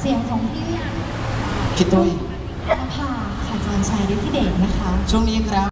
เสียงของพี่คิดตุ้ยนภาค่ะจอนชัยฤทธิเดชนะคะ ช่วงนี้ครับ